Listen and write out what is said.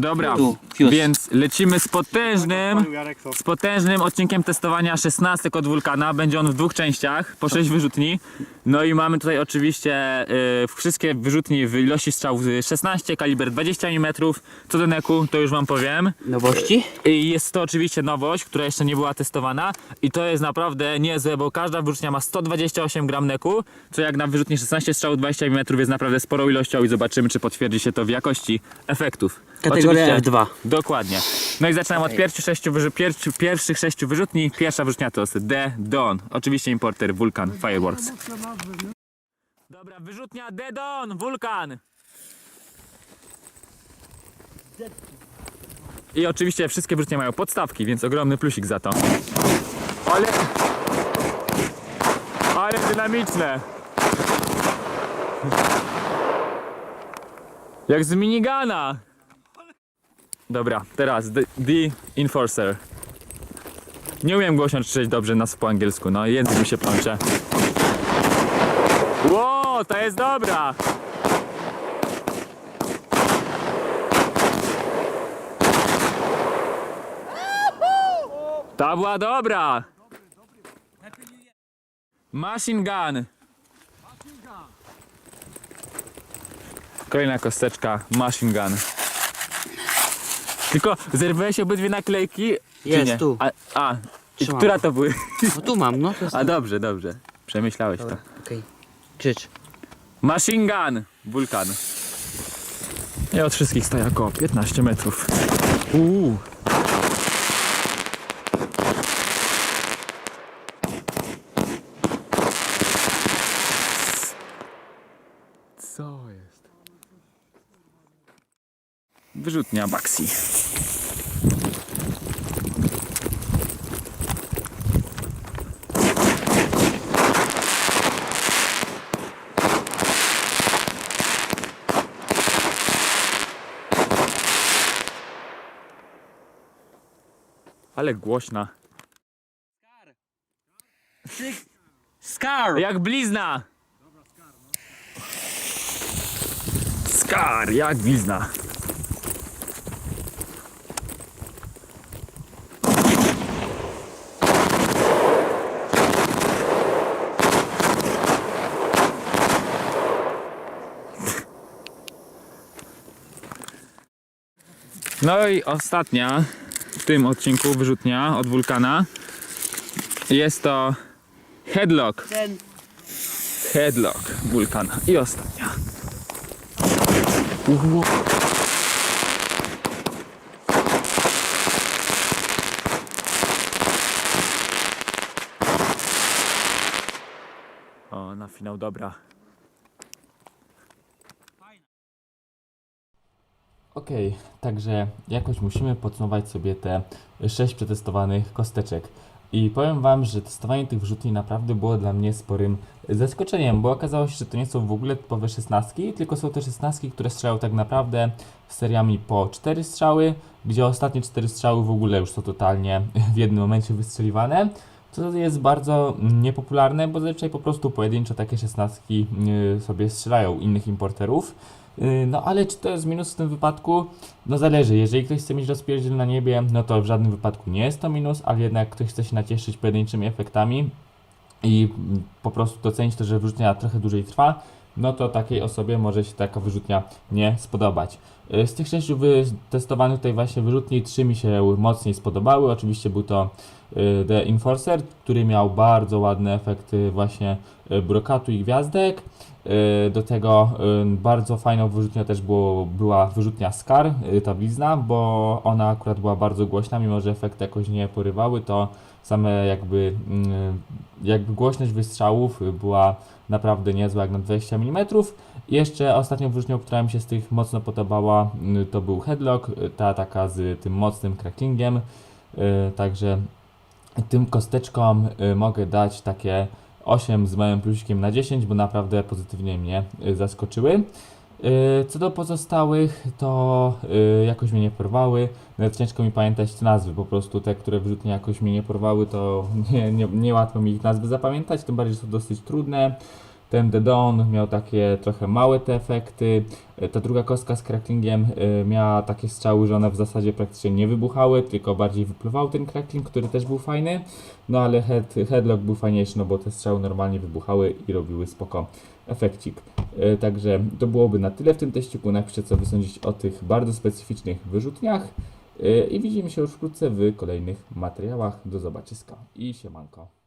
Dobra, Tu, więc lecimy z potężnym, z potężnym odcinkiem testowania 16 od wulkana. Będzie on w dwóch częściach, po 6 wyrzutni. No i mamy tutaj oczywiście y, wszystkie wyrzutni w ilości strzałów 16, kaliber 20 mm. Co do neku, to już wam powiem. Nowości? I jest to oczywiście nowość, która jeszcze nie była testowana i to jest naprawdę niezłe, bo każda wyrzutnia ma 128 gram neku, co jak na wyrzutni 16 strzałów 20 mm jest naprawdę sporą ilością i zobaczymy, czy potwierdzi się to w jakości efektów. Kategoria Oczywiście- F2. Dokładnie. No i zaczynamy od pierwszych sześciu, wyrzy- pier- pierwszych sześciu wyrzutni. Pierwsza wyrzutnia to jest The Dawn. Oczywiście importer Vulcan Fireworks. Dobra, wyrzutnia The Dawn, Vulcan. I oczywiście wszystkie wyrzutnie mają podstawki, więc ogromny plusik za to. Ale... Ale dynamiczne. Jak z minigana. Dobra, teraz The, the Enforcer. Nie umiem głośno czytać dobrze nas po angielsku, no język mi się plącze. Ło, to jest dobra! Ta była dobra! Machine gun! Kolejna kosteczka, machine gun. Tylko zerwałeś obydwie naklejki? czy Jest, nie? tu. A, a i Trzymam. która to były? No tu mam, no to jest... A dobrze, dobrze. Przemyślałeś to. Okej. Krzycz. Machine gun! Wulkan. I od wszystkich staje około 15 metrów. Uuu. Co jest? Wyrzutnia Baxi. Ale głośna. Scar! Jak blizna! Skar, jak blizna. No i ostatnia w tym odcinku wyrzutnia od wulkana jest to Headlock. Ten. Headlock wulkana. I ostatnia. Uhu. O, na finał dobra. Okej, także jakoś musimy podsumować sobie te 6 przetestowanych kosteczek. I powiem Wam, że testowanie tych wrzutni naprawdę było dla mnie sporym zaskoczeniem, bo okazało się, że to nie są w ogóle typowe szesnastki, tylko są to szesnastki, które strzelają tak naprawdę seriami po 4 strzały, gdzie ostatnie 4 strzały w ogóle już są totalnie w jednym momencie wystrzeliwane. Co jest bardzo niepopularne, bo zazwyczaj po prostu pojedynczo takie szesnastki yy, sobie strzelają innych importerów. Yy, No ale czy to jest minus w tym wypadku? No zależy, jeżeli ktoś chce mieć rozpierdziel na niebie, no to w żadnym wypadku nie jest to minus, ale jednak ktoś chce się nacieszyć pojedynczymi efektami i po prostu docenić to, że wyrzutnia trochę dłużej trwa, no to takiej osobie może się taka wyrzutnia nie spodobać. Yy, Z tych sześciu testowanych tutaj właśnie wyrzutni, trzy mi się mocniej spodobały. Oczywiście był to yy, The Enforcer, który miał bardzo ładne efekty właśnie yy, brokatu i gwiazdek. Yy, Do tego yy, bardzo fajną wyrzutnią też było, była wyrzutnia Scar, yy, ta blizna, bo ona akurat była bardzo głośna, mimo że efekty jakoś nie porywały, to same jakby, yy, jakby głośność wystrzałów była naprawdę niezła jak na 20 mm. I jeszcze ostatnią wyrzutnią, która mi się z tych mocno podobała, to był Headlock, ta taka z tym mocnym cracklingiem, także tym kosteczkom y, mogę dać takie 8 z małym plusikiem na 10, bo naprawdę pozytywnie mnie y, zaskoczyły. Y, Co do pozostałych, to y, jakoś mnie nie porwały. Nawet ciężko mi pamiętać te nazwy, po prostu te, które wyrzutnie jakoś mnie nie porwały, to nie, nie, nie mi ich nazwy zapamiętać, tym bardziej są dosyć trudne. Ten The Dawn miał takie trochę małe te efekty. E, Ta druga kostka z cracklingiem e, miała takie strzały, że one w zasadzie praktycznie nie wybuchały, tylko bardziej wypływał ten crackling, który też był fajny. No ale head, headlock był fajniejszy, no bo te strzały normalnie wybuchały i robiły spoko efekcik. E, Także to byłoby na tyle w tym teściku. Napiszcie co wy sądzicie o tych bardzo specyficznych wyrzutniach. I widzimy się już wkrótce w kolejnych materiałach. Do zobaczyska i siemanko.